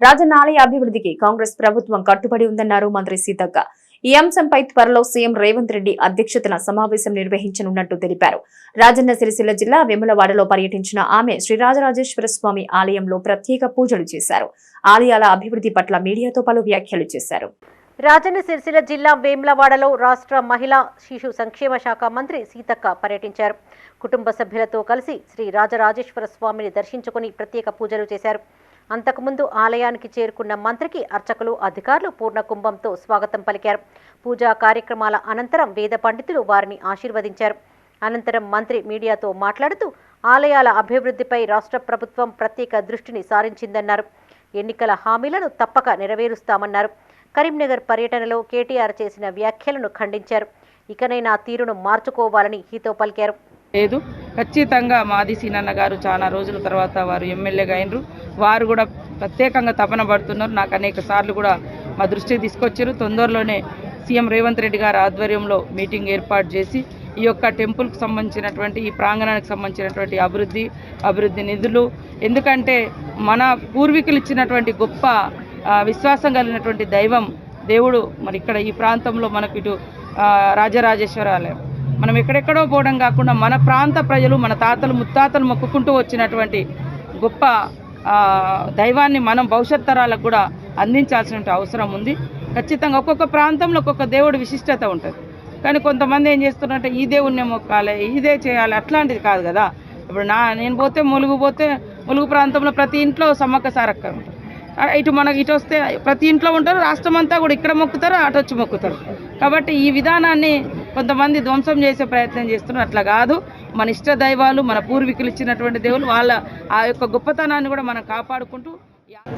రాజన్న ఆలయ అభివృద్ధికి కాంగ్రెస్ ప్రభుత్వం కట్టుబడి ఉందన్నారు మంత్రి సీతక్క. ఈ అంశంపై త్వరలో సీఎం రేవంత్ రెడ్డి అధ్యక్షతన సమావేశం నిర్వహించనున్నట్టు తెలిపారు. రాజన్న సిరిసిల్ల జిల్లా వెములవాడలో పర్యటించిన ఆమె శ్రీరాజరాజేశ్వర స్వామి ఆలయంలో ప్రత్యేక పూజలు చేశారు. ఆలయాల అభివృద్ధి పట్ల మీడియాతో పలు వ్యాఖ్యలు చేశారు. రాజన్న సిరిసిల్ల జిల్లా వేమ్లవాడలో రాష్ట్ర మహిళా శిశు సంక్షేమ శాఖ మంత్రి సీతక్క పర్యటించారు. కుటుంబ సభ్యులతో కలిసి శ్రీ రాజరాజేశ్వర స్వామిని దర్శించుకుని ప్రత్యేక పూజలు చేశారు. అంతకుముందు ఆలయానికి చేరుకున్న మంత్రికి అర్చకులు అధికారులు పూర్ణ కుంభంతో స్వాగతం పలికారు. పూజా కార్యక్రమాల అనంతరం వేద పండితులు వారిని ఆశీర్వదించారు. అనంతరం మంత్రి మీడియాతో మాట్లాడుతూ ఆలయాల అభివృద్ధిపై రాష్ట్ర ప్రభుత్వం ప్రత్యేక దృష్టిని సారించిందన్నారు. ఎన్నికల హామీలను తప్పక నెరవేరుస్తామన్నారు. కరీంనగర్ పర్యటనలో కేటీఆర్ చేసిన వ్యాఖ్యలను ఖండించారు. ఇకనైనా తీరును మార్చుకోవాలని హితో పలికారు. లేదు. ఖచ్చితంగా మాది సీనన్న గారు చాలా రోజుల తర్వాత వారు ఎమ్మెల్యేగా అయినరు. వారు కూడా ప్రత్యేకంగా తపన పడుతున్నారు. నాకు అనేక సార్లు కూడా మా దృష్టికి తీసుకొచ్చారు. తొందరలోనే సీఎం రేవంత్ రెడ్డి గారి ఆధ్వర్యంలో మీటింగ్ ఏర్పాటు చేసి ఈ యొక్క టెంపుల్కి సంబంధించినటువంటి ఈ ప్రాంగణానికి సంబంధించినటువంటి అభివృద్ధి అభివృద్ధి నిధులు ఎందుకంటే మన పూర్వీకులు ఇచ్చినటువంటి గొప్ప విశ్వాసం కలిగినటువంటి దైవం దేవుడు. మరి ఇక్కడ ఈ ప్రాంతంలో మనకు ఇటు రాజరాజేశ్వరాలయం మనం ఎక్కడెక్కడో పోవడం కాకుండా మన ప్రాంత ప్రజలు మన తాతలు ముత్తాతలు మొక్కుకుంటూ వచ్చినటువంటి గొప్ప దైవాన్ని మనం భవిష్యత్ తరాలకు కూడా అందించాల్సిన అవసరం ఉంది. ఖచ్చితంగా ఒక్కొక్క ప్రాంతంలో ఒక్కొక్క దేవుడి విశిష్టత ఉంటుంది. కానీ కొంతమంది ఏం చేస్తున్నారంటే ఈ దేవుణ్ణి మొక్కాలి ఇదే చేయాలి అట్లాంటిది కాదు కదా. ఇప్పుడు నా నేను పోతే ములుగు పోతే ములుగు ప్రాంతంలో ప్రతి ఇంట్లో సమ్మక్క సారక్క ఉంటారు. ఇటు మనకి ఇటు వస్తే ప్రతి ఇంట్లో ఉంటారు రాష్ట్రం అంతా కూడా ఇక్కడ మొక్కుతారు అటు వచ్చి మొక్కుతారు. కాబట్టి ఈ విధానాన్ని కొంతమంది ధ్వంసం చేసే ప్రయత్నం చేస్తున్నారు. అట్లా కాదు. మన ఇష్ట దైవాలు మన పూర్వీకులు ఇచ్చినటువంటి దేవులు వాళ్ళ ఆ యొక్క గొప్పతనాన్ని కూడా మనం కాపాడుకుంటూ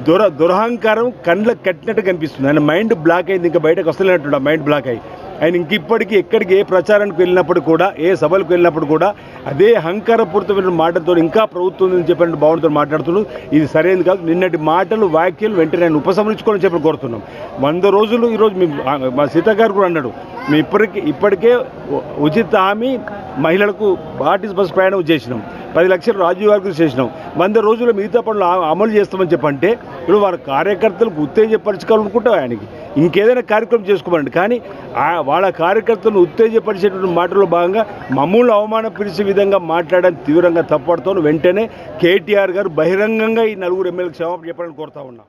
దుర దురహంకారం కళ్ళకు కట్టినట్టు కనిపిస్తుంది. ఆయన మైండ్ బ్లాక్ అయింది ఇంకా బయటకు వస్తలేనట్టు మైండ్ బ్లాక్ అయ్యి. ఆయన ఇంక ఇప్పటికీ ఎక్కడికి ఏ ప్రచారానికి వెళ్ళినప్పుడు కూడా ఏ సభలకు వెళ్ళినప్పుడు కూడా అదే అహంకారపూరితమైన మాటలతో ఇంకా ప్రభుత్వం నుంచి చెప్పిన భావనతో మాట్లాడుతున్నాడు. ఇది సరైనది కాదు. నిన్నటి మాటలు వ్యాఖ్యలు వెంటనే ఆయన ఉపసంహరించుకోవాలని చెప్పి కోరుతున్నాం. వంద రోజులు ఈరోజు మీ మా సీత గారు కూడా అన్నాడు. మేము ఇప్పటికి ఇప్పటికే ఉచిత హామీ మహిళలకు ఆర్టీసీ బస్సు ప్రయాణం చేసినాం. పది లక్షలు రాజీవ్ గారికి చేసినాం. వంద రోజుల్లో మిగతా పనులు అమలు చేస్తామని చెప్పంటే ఇప్పుడు వారి కార్యకర్తలకు ఉత్తేజపరచుకోవాలనుకుంటాం ఆయనకి. ఇంకేదైనా కార్యక్రమం చేసుకోమండి కానీ ఆ- వాళ్ళ కార్యకర్తలను ఉత్తేజపరిచేటువంటి మాటల్లో భాగంగా మమ్మల్ని అవమానపరిచే విధంగా మాట్లాడడం తీవ్రంగా తప్పడుతాను వెంటనే కేటీఆర్ గారు బహిరంగంగా ఈ నలుగురు ఎమ్మెల్యేలకు క్షమాపణ చెప్పాలని కోరుతా ఉన్నాం.